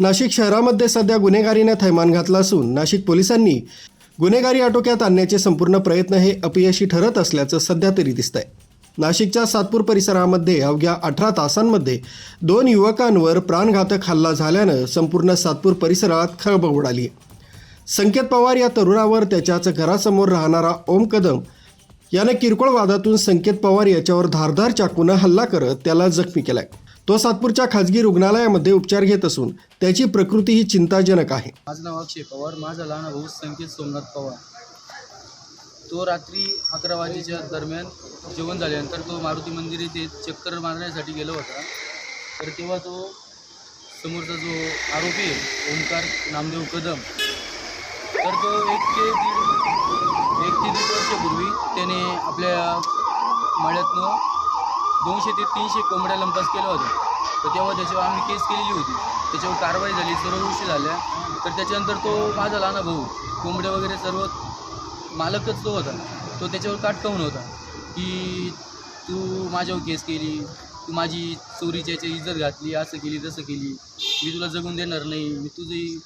नाशिक शहरामध्ये सध्या गुन्हेगारीने थैमान घातला असून नाशिक पोलिसांनी गुन्हेगारी आटोक्यात आणण्याचे संपूर्ण प्रयत्न हे अपयशी ठरत असल्याचं सध्या तरी दिसतंय. नाशिकच्या सातपूर परिसरामध्ये अवघ्या अठरा तासांमध्ये दोन युवकांवर प्राणघातक हल्ला झाल्यानं संपूर्ण सातपूर परिसरात खळबळ उडाली. आहे संकेत पवार या तरुणावर त्याच्याच घरासमोर राहणारा ओम कदम यानं किरकोळ वादातून संकेत पवार याच्यावर धारधार चाकूनं हल्ला करत त्याला जखमी केलाय. तो सातपूरच्या खाजगी रुग्णालयामध्ये उपचार घेत असून त्याची प्रकृती ही चिंताजनक आहे. माझं नाव अक्षय पवार माझा लहान भाऊ संकेत सोमनाथ पवार. तो रात्री अकरा वाजेच्या दरम्यान जेवण झाल्यानंतर तो मारुती मंदिर येथे चक्कर मारण्यासाठी गेला होता. तर तेव्हा तो समोरचा जो आरोपी आहे ओंकार नामदेव कदम तर तो एक ते दीड एक ते दीड वर्षापूर्वी त्याने आपल्या मळ्यातनं दोनशे ते तीनशे कोंबड्या लंपास केला होता तर तेव्हा त्याच्यावर आम्ही केस केलेली होती. त्याच्यावर कारवाई झाली सर्व गोष्टी झाल्या. तर त्याच्यानंतर तो माझा लहान भाऊ कोंबड्या वगैरे सर्व मालकच तो होता. तो त्याच्यावर काटकावून होता की तू माझ्यावर केस केली तू माझी चोरीच्या याची इज्जत घातली असं केली तसं केली. मी तुला जगून देणार नाही. मी तुझी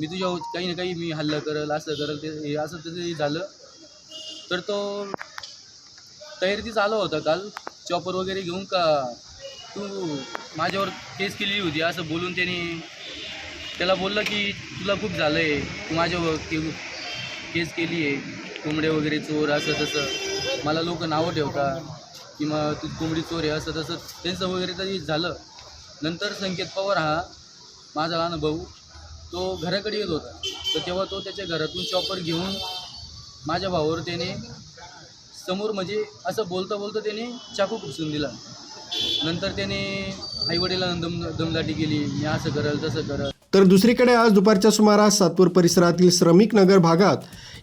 मी तुझ्या काही ना काही मी हल्ला करल असं करल ते हे असं तसं झालं. तर तो तयारीतीच आलो होता. काल चॉपर वगैरे घेऊन का तू माझ्यावर केस केली होती असं बोलून त्याने त्याला बोललं की तुला खूप झालं आहे तू माझ्यावर के केस केली आहे. कोंबडे वगैरे चोर असं तसं. मला लोक नावं ठेवता की मग तू कोंबडी चोर आहे असं तसं. त्यांचं वगैरे तरी झालं. नंतर संकेत पवार हा माझा लहान भाऊ तो घराकडे येत होता. तर तेव्हा तो त्याच्या घरातून चॉपर घेऊन माझ्या भावावर त्याने समोर म्हणजे असं बोलता बोलता त्याने चाकू खुपसून दिला. नंतर त्याने आईवडिलांना दम दमदाटी केली मी असं करल तसं करल. तर दुसरीकडे आज दुपारच्या सुमारास सातपूर परिसरातील श्रमिक नगर भागात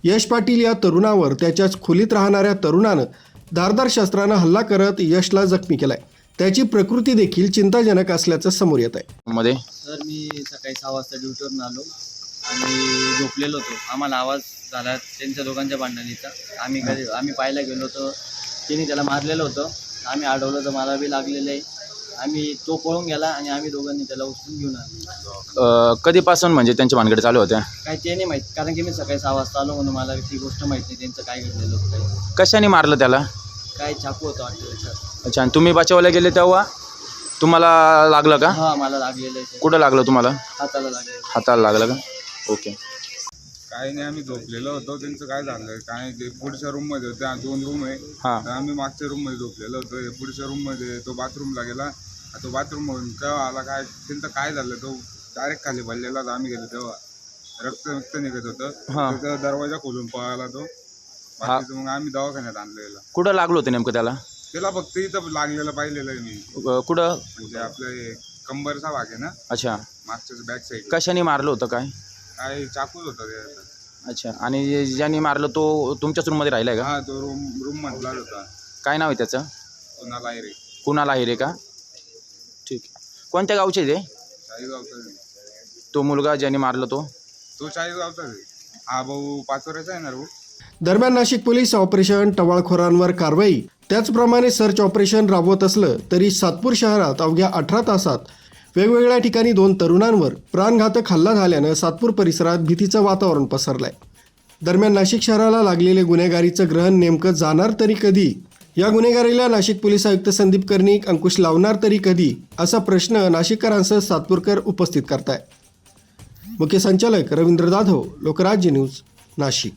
यश पाटील या तरुणावर त्याच्याच खोलीत राहणाऱ्या तरुणानं धारदार शस्त्रानं हल्ला करत यशला जखमी केलाय. त्याची प्रकृती देखील चिंताजनक असल्याचं समोर येत आहे. मध्ये? सर मी सकाळी सहा वाजता ड्युटीवरून आलो आणि झोपलेलो होतो. आम्हाला आवाज झाला त्यांच्या दोघांच्या भांडणीचा. आम्ही घरी आम्ही पाहायला गेलो होतो. त्यांनी त्याला मारलेलं होतं. आम्ही अडवलं तर मला बी लागलेलं आहे. आम्ही तो पळून गेला आणि आम्ही दोघांनी त्याला उचलून घेऊन आलो अं, कधीपासून म्हणजे त्यांच्या भानगडी चालू होत्या? काय ते नाही माहीत. कारण की मी सकाळी सहा वाजता आलो म्हणून मला ती गोष्ट माहीत नाही. त्यांचं काय घडलेलं होतं काही कशाने मारलं त्याला? काय चाकू होतं वाटतं त्याच्यात अच्छा आणि तुम्ही बचावला गेले तेव्हा? तुम्हाला लागलं का? हा मला लागलेलं आहे. ते. कुठं लागलं तुम्हाला? हाताला लागलेलं हाताला लागलं का? ओके. काय नाही आम्ही झोपलेलो होतो. त्यांचं काय झालं काय ते पुढच्या रूममध्ये होत्या दोन रूम आहे. हां. तर आम्ही मागच्या रूममध्ये झोपलेलो होतो. हे पुढच्या रूममध्ये तो बाथरूमला गेला. तो बाथरूम मधून केव्हा आला काय त्यांचं काय झालं तो डायरेक्ट खाली पडलेला होता. आम्ही गेलो तेव्हा. रक्त रक्त निघत होतं. हां. दरवाजा खोलून पळाला तो. बाकीचं मग आम्ही दवाखान्यात आणलेला. कुठं लागलं होतं नेमकं त्याला? त्याला फक्त इथं लागलेलं पाहिलेलं आहे मी. अं, कुठं? म्हणजे आपलं हे कंबरचा भाग आहे ना? अच्छा. मागच्याच बॅक साईड कशाने मारलं होतं काय? काय चाकूच होता त्याचा अच्छा आणि ज्याने मारलं तो तुमच्याच रूममध्ये राहिला आहे का? हा तो रूम रूम मधलाच होता. काय नाव आहे त्याचं? कुणाला रे कुणाला आहे रे का? ठीक. आहे कोणत्या गावचे ते? चाळीसगावचा. तो मुलगा ज्याने मारलं तो? तो चाळीसगावचाच आहे. हा भाऊ पाच वर्षाचा आहे ना भाऊ? दरम्यान नाशिक पोलीस ऑपरेशन टवाळखोरांवर कारवाई. त्याचप्रमाणे सर्च ऑपरेशन राबवत असलं तरी सातपूर शहरात अवघ्या अठरा तासात वेगवेगळ्या ठिकाणी दोन तरुणांवर प्राणघातक हल्ला झाल्यानं सातपूर परिसरात भीतीचं वातावरण पसरलंय. दरम्यान नाशिक शहराला लागलेले गुन्हेगारीचं ग्रहण नेमकं जाणार तरी कधी? या गुन्हेगारीला नाशिक पोलीस आयुक्त संदीप कर्णिक अंकुश लावणार तरी कधी? असा प्रश्न नाशिककरांसह सातपूरकर उपस्थित करताय मुख्य संचालक रवींद्र जाधव लोकराज्य न्यूज नाशिक.